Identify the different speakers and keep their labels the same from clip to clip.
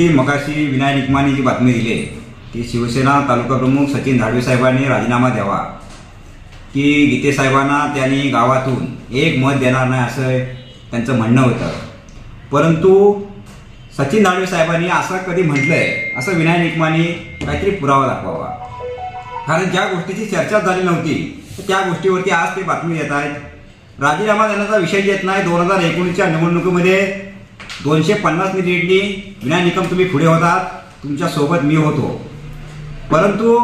Speaker 1: की मगाशी विनायक निकमाने जी बातमी दिली आहे. की शिवसेना तालुका प्रमुख सचिन धाडवे साहेबांनी राजीनामा द्यावा. की गीते साहेबांना त्यांनी गावातून एक मत देणार नाही असं त्यांचं म्हणणं होतं. परंतु सचिन धाडवे साहेबांनी असं कधी म्हटलं आहे असं विनायक निकमाने काहीतरी पुरावा दाखवावा. कारण ज्या गोष्टीची चर्चा झाली नव्हती तर त्या गोष्टीवरती आज ते बातमी देत आहेत. राजीनामा देण्याचा विषय येत नाही. दोन हजार एकोणीसच्या निवडणुकीमध्ये दोनशे पन्नास मिनिटनी विना निकम तुम्ही पुढे होतात. तुमच्यासोबत मी होतो. परंतु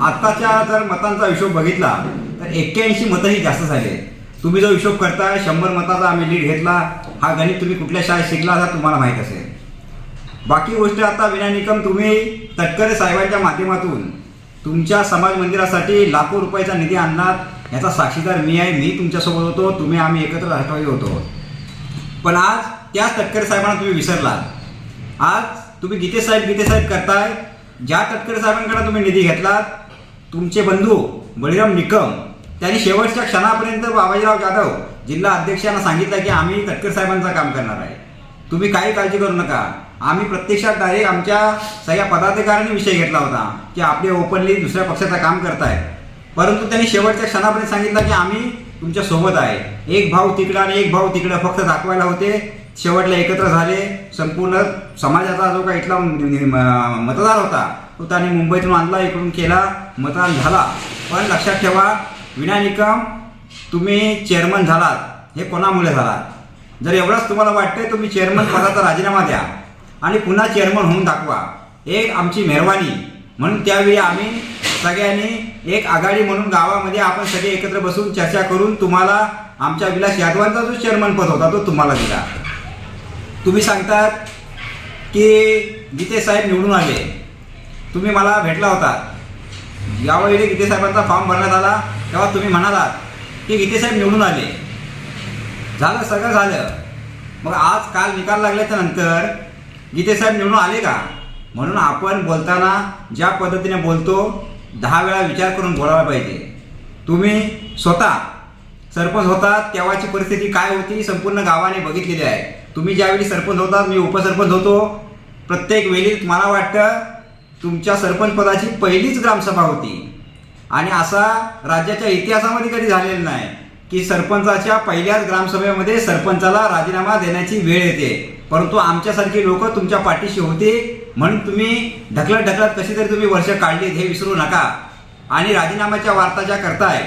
Speaker 1: आत्ताच्या जर मतांचा हिशोब बघितला तर एक्क्याऐंशी मतंही जास्त झाले. तुम्ही जो हिशोब करताय शंभर मताचा आम्ही लीड घेतला. हा गणित तुम्ही कुठल्या शाळेत शिकला असा तुम्हाला माहीत असेल. बाकी गोष्ट आता विनानिकम तुम्ही तटकरे साहेबांच्या माध्यमातून तुमच्या समाज मंदिरासाठी लाखो रुपयाचा निधी आणलात. याचा साक्षीदार मी आहे मी तुमच्यासोबत होतो. तुम्ही आम्ही एकत्र राष्ट्रवादी होतो. पण आज त्याच तटकरे साहेबांना तुम्ही विसरला आज तुम्ही गीते साहेब गीते साहेब करताय. ज्या तटकरे साहेबांकडे तुम्ही निधी घेतलात तुमचे बंधू बळीराम निकम त्यांनी शेवटच्या क्षणापर्यंत बाबाजीराव जाधव जिल्हा अध्यक्षांना सांगितलं की आम्ही तटकर साहेबांचं काम करणार आहे. तुम्ही काही काळजी करू नका. आम्ही प्रत्यक्षात डायरेक्ट आमच्या सगळ्या पदाधिकाऱ्यांनी विषय घेतला होता की आपले ओपनली दुसऱ्या पक्षाचं काम करतायत. परंतु त्यांनी शेवटच्या क्षणापर्यंत सांगितलं की आम्ही तुमच्यासोबत आहे. एक भाऊ तिकडं आणि एक भाऊ तिकडं फक्त दाखवायला होते. शेवटला एकत्र झाले संपूर्ण समाजाचा जो काही इथला म- मतदार होता तो त्यांनी मुंबईतून आणला इकडून केला मतदान झाला. पण लक्षात ठेवा विना निकम तुम्ही चेअरमन झालात हे कोणामुळे झालात? जर एवढंच तुम्हाला वाटतंय तुम्ही चेअरमन पदाचा राजीनामा द्या आणि पुन्हा चेअरमन होऊन दाखवा. एक आमची मेहरबानी म्हणून त्यावेळी आम्ही सगळ्यांनी एक आघाडी म्हणून गावामध्ये आपण सगळे एकत्र बसून चर्चा करून तुम्हाला आमच्या विलास यादवांचा जो चेअरमन पद होता तो तुम्हाला दिला. तुम्ही सांगतात की गीते साहेब निवडून आले. तुम्ही मला भेटला होता. यावेळी गीते साहेबांचा फॉर्म भरण्यात आला तेव्हा तुम्ही म्हणालात की गीते साहेब निवडून आले. झालं सगळं झालं. मग आज काल निकाल लागल्याच्या नंतर गीते साहेब निवडून आले का? म्हणून आपण बोलताना ज्या पद्धतीने बोलतो दहा वेळा विचार करून बोलायला पाहिजे. तुम्ही स्वतः सरपंच होता तेव्हाची परिस्थिती काय होती संपूर्ण गावाने बघितलेली आहे. तुम्ही ज्यावेळी सरपंच होता मी उपसरपंच होतो. प्रत्येक वेळी मला वाटतं तुमच्या सरपंच पदाची पहिलीच ग्रामसभा होती. आणि असा राज्याच्या इतिहासामध्ये कधी झालेला नाही की सरपंचाच्या पहिल्याच ग्रामसभेमध्ये सरपंचाला राजीनामा देण्याची वेळ येते. परंतु आमच्यासारखी लोक तुमच्या पाठीशी होती म्हणून तुम्ही ढकलत ढकलत कशी तरी तुम्ही वर्ष काढलीत हे विसरू नका. आणि राजीनाम्याच्या वार्ता ज्या करताय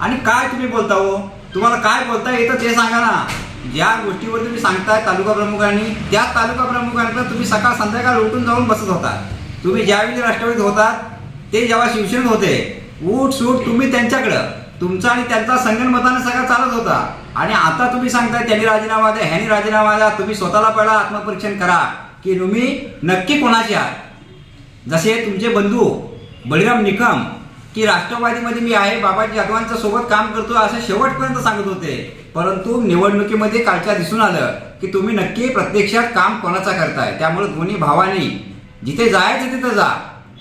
Speaker 1: आणि काय तुम्ही बोलता हो? तुम्हाला काय बोलता येतं ते सांगा ना. ज्या गोष्टीवर तुम्ही सांगताय तालुका प्रमुखांनी त्या तालुका प्रमुखांकडे तुम्ही सकाळ संध्याकाळ उठून जाऊन बसत होता. तुम्ही ज्यावेळी राष्ट्रवादीत होता ते जेव्हा शिवसेनेत होते उठ सूट तुम्ही त्यांच्याकडं. तुमचा आणि त्यांचा संगणमताने सगळं चालत होता. आणि आता तुम्ही सांगताय त्यांनी राजीनामा द्या ह्यानी राजीनामा द्या तुम्ही स्वतःला पहिला आत्मपरीक्षण करा. की तुम्ही नक्की कोणाचे आहात? जसे तुमचे बंधू बळीराम निकम की राष्ट्रवादीमध्ये मी आहे बाबाजी जाधवांच्या सोबत काम करतो असं शेवटपर्यंत सांगत होते. परंतु निवडणुकीमध्ये कालच्या दिसून आलं की तुम्ही नक्की प्रत्यक्षात काम कोणाचा करताय? त्यामुळे दोन्ही भावांनी जिथे जायचं तिथं जा.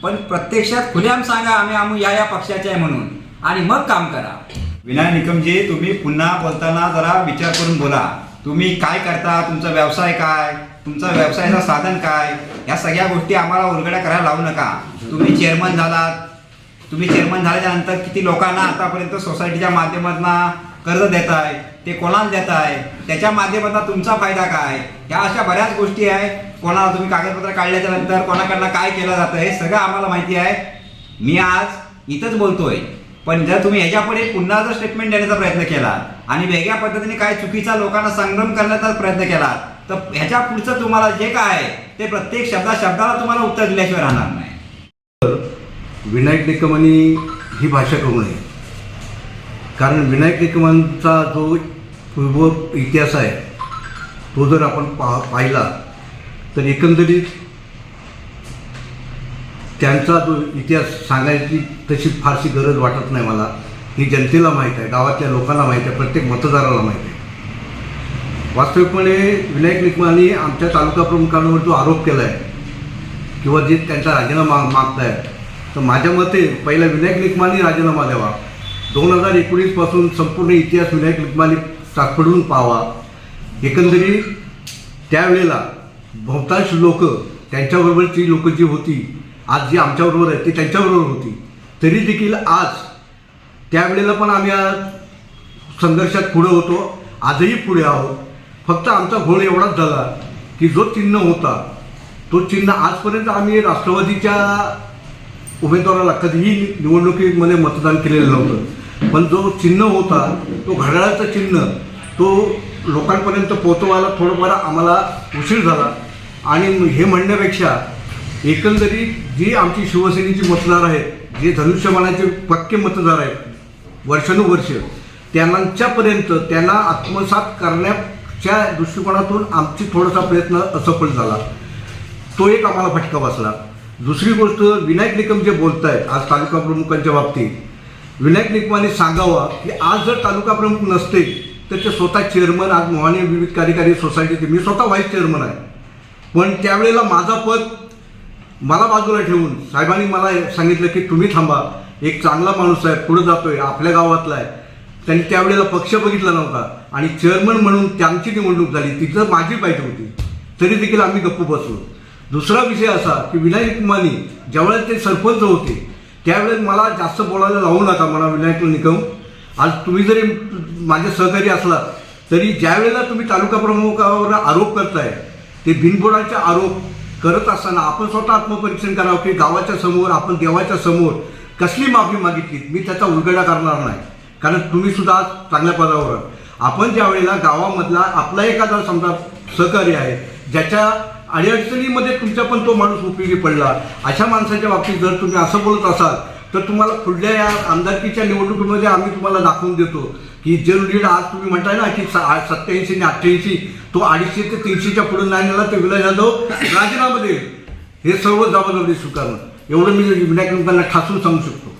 Speaker 1: पण प्रत्यक्षात खुलेआम सांगा आम्ही आम्ही या या पक्षाचे आहे म्हणून. आणि मग काम करा. विनायक निकमजी तुम्ही पुन्हा बोलताना जरा विचार करून बोला. तुम्ही काय करता? तुमचा व्यवसाय काय? तुमचा व्यवसायाचं साधन काय? या सगळ्या गोष्टी आम्हाला उलगड्या करायला लावू नका. तुम्ही चेअरमन झालात तुम्ही चेअरमन झाल्याच्यानंतर किती लोकांना आतापर्यंत सोसायटीच्या माध्यमातून कर्ज देत आहे ते कोणाला देत आहे त्याच्या माध्यमातून तुमचा फायदा काय? ह्या अशा बऱ्याच गोष्टी आहे कोणाला तुम्ही कागदपत्र काढल्याच्या नंतर कोणाकडनं काय केलं जातं हे सगळं आम्हाला माहिती आहे. मी आज इथंच बोलतोय. पण जर तुम्ही ह्याच्यापुढे पुन्हा जर स्टेटमेंट देण्याचा प्रयत्न केला आणि वेगळ्या पद्धतीने काय चुकीचा लोकांना संग्रम करण्याचा प्रयत्न केला तर ह्याच्या पुढचं तुम्हाला जे काय आहे ते प्रत्येक शब्दा शब्दाला तुम्हाला उत्तर दिल्याशिवाय राहणार नाही.
Speaker 2: विनायक निकमांनी ही भाषा करू नये. कारण विनायक निकमांचा जो पूर्व इतिहास आहे तो जर आपण पा पाहिला तर एकंदरीत त्यांचा जो इतिहास सांगायची तशी फारशी गरज वाटत नाही मला. ही जनतेला माहीत आहे गावातल्या लोकांना माहीत आहे प्रत्येक मतदाराला माहीत आहे. वास्तविकपणे विनायक निकमांनी आमच्या तालुका प्रमुखांवर जो आरोप केला आहे किंवा जे त्यांचा राजीनामा मागत आहे तर माझ्या मते पहिला विनायक निकमांनी राजीनामा द्यावा. दोन हजार एकोणीसपासून संपूर्ण इतिहास विनायक निकमांनी सापडून पाहावा. एकंदरीत त्यावेळेला बहुतांश लोक त्यांच्याबरोबरची लोकं जी होती आज जी आमच्याबरोबर आहेत ती त्यांच्याबरोबर होती. तरी देखील आज त्यावेळेला पण आम्ही आज संघर्षात पुढे होतो. आजही पुढे आहोत. फक्त आमचा घोळ एवढाच झाला की जो चिन्ह होता तो चिन्ह आजपर्यंत आम्ही राष्ट्रवादीच्या उमेदवाराला कधीही निवडणुकीमध्ये मतदान केलेलं नव्हतं. पण जो चिन्ह होता तो घड्याळाचं चिन्ह तो लोकांपर्यंत पोहोचवायला थोडंफार आम्हाला उशीर झाला. आणि हे म्हणण्यापेक्षा एकंदरीत जी आमची शिवसेनेची मतदार आहेत जे धनुष्यमानाचे पक्के मतदार आहेत वर्षानुवर्ष त्यांच्यापर्यंत त्यांना आत्मसात करण्याच्या दृष्टिकोनातून आमची थोडासा प्रयत्न असफल झाला. तो एक आम्हाला फटका बसला. दुसरी गोष्ट विनायक निकम जे बोलत आहेत आज तालुका प्रमुखांच्या बाबतीत विनायक निकमाने सांगावा की आज जर तालुका प्रमुख नसते तर ते स्वतः चेअरमन आज मोहाने विविध कार्यकारी सोसायटीचे मी स्वतः व्हाईस चेअरमन आहे. पण त्यावेळेला माझा पद मला बाजूला ठेवून साहेबांनी मला सांगितलं की तुम्ही थांबा एक चांगला माणूस आहे पुढे जातोय आपल्या गावातला आहे. त्यांनी त्यावेळेला पक्ष बघितला नव्हता आणि चेअरमन म्हणून त्यांची निवडणूक झाली तिथं माझी पाहिजे होती तरी देखील आम्ही गप्प बसलो. दुसरा विषय असा की विनायक माने ज्यावेळेस ते सरपंच होते त्यावेळेस मला जास्त बोलायला लावू नका म्हणा विनायक निकम. आज तुम्ही जरी माझे सहकारी असला तरी ज्यावेळेला तुम्ही तालुका प्रमुखावर आरोप करताय ते बिनबुडाचे आरोप करत असताना आपण स्वतः आत्मपरीक्षण करावं की गावाच्या समोर आपण देवाच्या समोर कसली माफी मागितली? मी त्याचा उलगडा करणार नाही. कारण तुम्ही सुद्धा आज चांगल्या पदावर आपण ज्या वेळेला गावामधला आपला एखादा समजा सहकारी आहे ज्याच्या अडीअडचणीमध्ये तुमचा पण तो माणूस उपयोगी पडला. अशा माणसाच्या बाबतीत जर तुम्ही असं बोलत असाल तर तुम्हाला पुढल्या या आमदारकीच्या निवडणुकीमध्ये आम्ही तुम्हाला दाखवून देतो की जे लीड आज तुम्ही म्हणताय ना की सत्याऐंशी आणि अठ्ठ्याऐंशी तो अडीचशे ते तीनशेच्या पुढे नाही नेला तर विलास जाधव राजीनामा देईल. हे सर्व जबाबदारी स्वीकारणं एवढं मी विनायक ठासून सांगू शकतो.